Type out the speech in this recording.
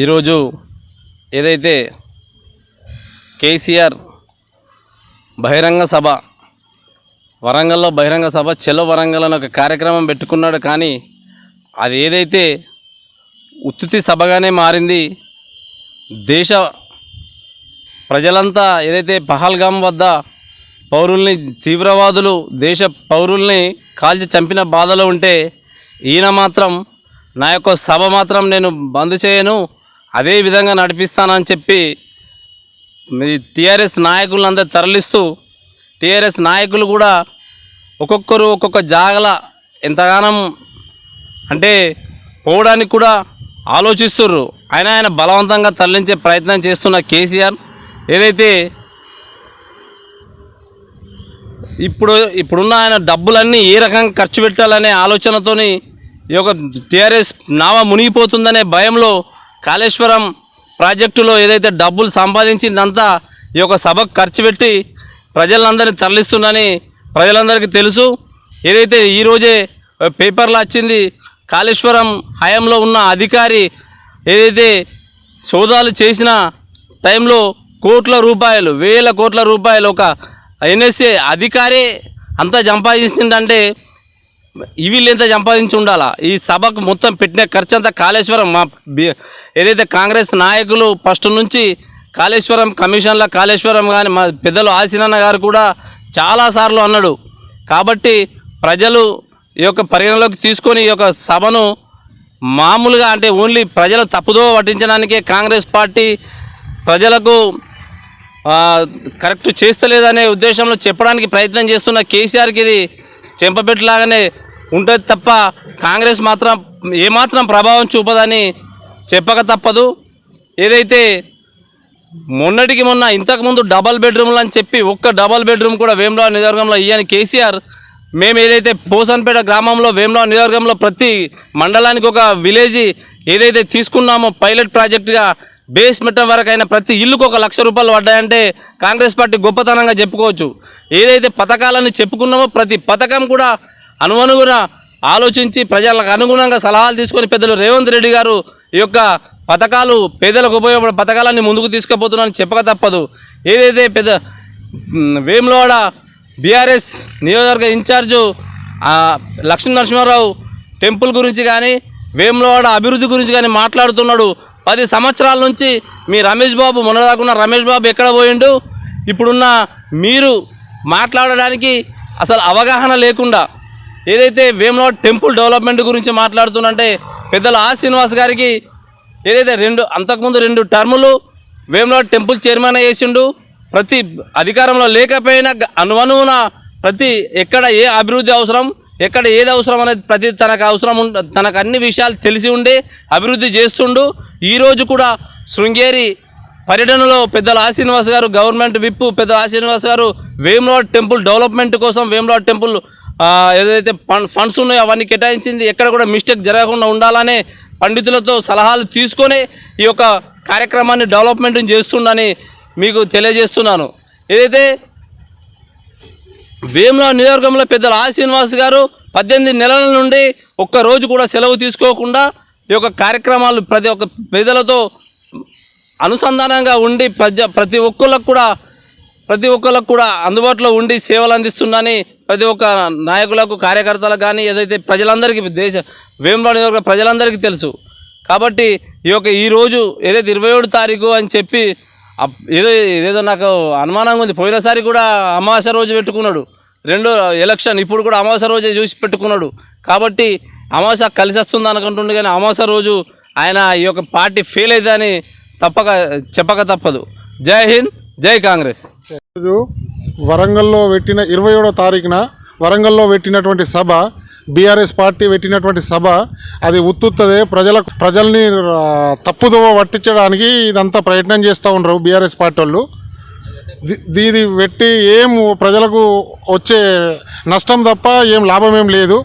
ఈరోజు ఏదైతే కేసీఆర్ బహిరంగ సభ వరంగల్లో బహిరంగ సభ చెలో వరంగల్ అని ఒక కార్యక్రమం పెట్టుకున్నాడు కానీ అది ఏదైతే ఉత్తుతి సభగానే మారింది దేశ ప్రజలంతా ఏదైతే పహల్గామ్ వద్ద పౌరుల్ని తీవ్రవాదులు దేశ పౌరుల్ని కాల్చి చంపిన బాధలో ఉంటే ఈయన మాత్రం నా యొక్క సభ మాత్రం నేను బంద్ చేయను. అదే విధంగా నడిపిస్తానని చెప్పి మీ టీఆర్ఎస్ నాయకులందరూ తరలిస్తూ టీఆర్ఎస్ నాయకులు కూడా ఒక్కొక్కరు ఒక్కొక్క జాగల ఎంతగానం అంటే పోవడానికి కూడా ఆలోచిస్తుర్రు. అయినా ఆయన బలవంతంగా తరలించే ప్రయత్నం చేస్తున్న కేసీఆర్. ఏదైతే ఇప్పుడు ఇప్పుడున్న ఆయన డబ్బులన్నీ ఏ రకంగా ఖర్చు పెట్టాలనే ఆలోచనతోని ఈ యొక్క టీఆర్ఎస్ నావ మునిగిపోతుందనే భయంలో కాళేశ్వరం ప్రాజెక్టులో ఏదైతే డబ్బులు సంపాదించిందంతా ఈ యొక్క సభకు ఖర్చు పెట్టి ప్రజలందరినీ తరలిస్తుందని ప్రజలందరికీ తెలుసు. ఏదైతే ఈరోజే పేపర్లో వచ్చింది కాళేశ్వరం హయాంలో ఉన్న అధికారి ఏదైతే సోదాలు చేసిన టైంలో కోట్ల రూపాయలు వేల కోట్ల రూపాయలు ఒక ఎన్ఎస్ఏ అధికారే అంతా సంపాదించిందంటే వీళ్ళు ఎంత సంపాదించి ఉండాలా? ఈ సభకు మొత్తం పెట్టిన ఖర్చు అంతా కాళేశ్వరం. మా ఏదైతే కాంగ్రెస్ నాయకులు ఫస్ట్ నుంచి కాళేశ్వరం కమిషన్ల కాళేశ్వరం కానీ మా పెద్దలు ఆసినన్న గారు కూడా చాలాసార్లు అన్నాడు. కాబట్టి ప్రజలు ఈ యొక్క పరిగణలోకి తీసుకొని ఈ యొక్క సభను మామూలుగా అంటే ఓన్లీ ప్రజలు తప్పుదో పట్టించడానికే కాంగ్రెస్ పార్టీ ప్రజలకు కరెక్ట్ చేస్తలేదనే ఉద్దేశంలో చెప్పడానికి ప్రయత్నం చేస్తున్న కేసీఆర్కి ఇది చెంపపెట్టులాగానే ఉంటుంది తప్ప కాంగ్రెస్ మాత్రం ఏమాత్రం ప్రభావం చూపదని చెప్పక తప్పదు. ఏదైతే మొన్నటికి మొన్న ఇంతకుముందు డబల్ బెడ్రూమ్లు అని చెప్పి ఒక్క డబల్ బెడ్రూమ్ కూడా వేములవాడ నియోజకవర్గంలో ఇయ్యని కేసీఆర్ మేము ఏదైతే పోసన్పేట గ్రామంలో వేములవాడ నియోజకవర్గంలో ప్రతి మండలానికి ఒక విలేజ్ ఏదైతే తీసుకున్నామో పైలట్ ప్రాజెక్టుగా బేస్మెంట్ వరకు అయిన ప్రతి ఇల్లుకు ఒక లక్ష రూపాయలు పడ్డాయంటే కాంగ్రెస్ పార్టీ గొప్పతనంగా చెప్పుకోవచ్చు. ఏదైతే పథకాలని చెప్పుకున్నామో ప్రతి పథకం కూడా అనువనుగుణ ఆలోచించి ప్రజలకు అనుగుణంగా సలహాలు తీసుకొని పెద్దలు రేవంత్ రెడ్డి గారు ఈ యొక్క పథకాలు పేదలకు ఉపయోగపడే పథకాలన్నీ ముందుకు తీసుకుపోతున్నారని చెప్పక తప్పదు. ఏదైతే పెద్ద వేములవాడ బీఆర్ఎస్ నియోజకవర్గ ఇన్ఛార్జు లక్ష్మీనరసింహారావు లక్ష్మీ నరసింహారావు టెంపుల్ గురించి కానీ వేములవాడ అభివృద్ధి గురించి కానీ మాట్లాడుతున్నాడు. పది సంవత్సరాల నుంచి మీ రమేష్ బాబు మొన్నదాకున్న రమేష్ బాబు ఎక్కడ పోయిండు? ఇప్పుడున్న మీరు మాట్లాడడానికి అసలు అవగాహన లేకుండా ఏదైతే వేములవాడ టెంపుల్ డెవలప్మెంట్ గురించి మాట్లాడుతున్నంటే పెద్దలు ఆ శ్రీనివాస్ గారికి ఏదైతే రెండు అంతకుముందు రెండు టర్ములు వేములవాడ టెంపుల్ చైర్మన్ చేసిండు ప్రతి అధికారంలో లేకపోయినా అనువనువున ప్రతి ఎక్కడ ఏ అభివృద్ధి అవసరం ఎక్కడ ఏది అవసరం అనేది ప్రతి తనకు అవసరం ఉండ తనకు అన్ని విషయాలు తెలిసి ఉండి అభివృద్ధి చేస్తుండు. ఈరోజు కూడా శృంగేరి పర్యటనలో పెద్దల ఆ శ్రీనివాస్ గారు గవర్నమెంట్ విప్పు పెద్దల ఆ శ్రీనివాస్ గారు వేములవాడ టెంపుల్ డెవలప్మెంట్ కోసం వేములవాడ టెంపుల్ ఏదైతే ఫండ్ ఫండ్స్ ఉన్నాయో అవన్నీ కేటాయించింది ఎక్కడ కూడా మిస్టేక్ జరగకుండా ఉండాలనే పండితులతో సలహాలు తీసుకొని ఈ యొక్క కార్యక్రమాన్ని డెవలప్మెంట్ చేస్తుండని మీకు తెలియజేస్తున్నాను. ఏదైతే వేముల నియోజకవర్గంలో పెద్దల ఆ శ్రీనివాస్ గారు పద్దెనిమిది నెలల నుండి ఒక్క రోజు కూడా సెలవు తీసుకోకుండా ఈ యొక్క కార్యక్రమాలు ప్రతి ఒక్క పేదలతో అనుసంధానంగా ఉండి ప్రజ ప్రతి ఒక్కళ్ళకు కూడా ప్రతి ఒక్కళ్ళకు కూడా అందుబాటులో ఉండి సేవలు అందిస్తుందని ప్రతి ఒక్క నాయకులకు కార్యకర్తలకు కానీ ఏదైతే ప్రజలందరికీ దేశ వేముల నియోజకవర్గ ప్రజలందరికీ తెలుసు. కాబట్టి ఈ యొక్క ఈరోజు ఏదైతే ఇరవై ఏడు తారీఖు అని చెప్పి ఏదో ఏదో నాకు అనుమానంగా ఉంది. పోయినసారి కూడా అమావాస్య రోజు పెట్టుకున్నాడు. రెండో ఎలక్షన్ ఇప్పుడు కూడా అమావాస్య రోజే చూసి పెట్టుకున్నాడు. కాబట్టి అమావాస్య కలిసి వస్తుంది అనుకుంటుండే కానీ అమావాస్య రోజు ఆయన ఈ యొక్క పార్టీ ఫెయిల్ అవుతుందని తప్పక చెప్పక తప్పదు. జై హింద్ జై కాంగ్రెస్. వరంగల్లో పెట్టిన ఇరవై ఏడో తారీఖున వరంగల్లో పెట్టినటువంటి సభ బీఆర్ఎస్ పార్టీ పెట్టినటువంటి సభ అది ఉత్తుత్తదే. ప్రజలకు ప్రజల్ని తప్పుదోవ పట్టించడానికి ఇదంతా ప్రయత్నం చేస్తూ ఉండరు బీఆర్ఎస్ పార్టీ వాళ్ళు. దీని దీది పెట్టి ఏం ప్రజలకు వచ్చే నష్టం తప్ప ఏం లాభం ఏం లేదు.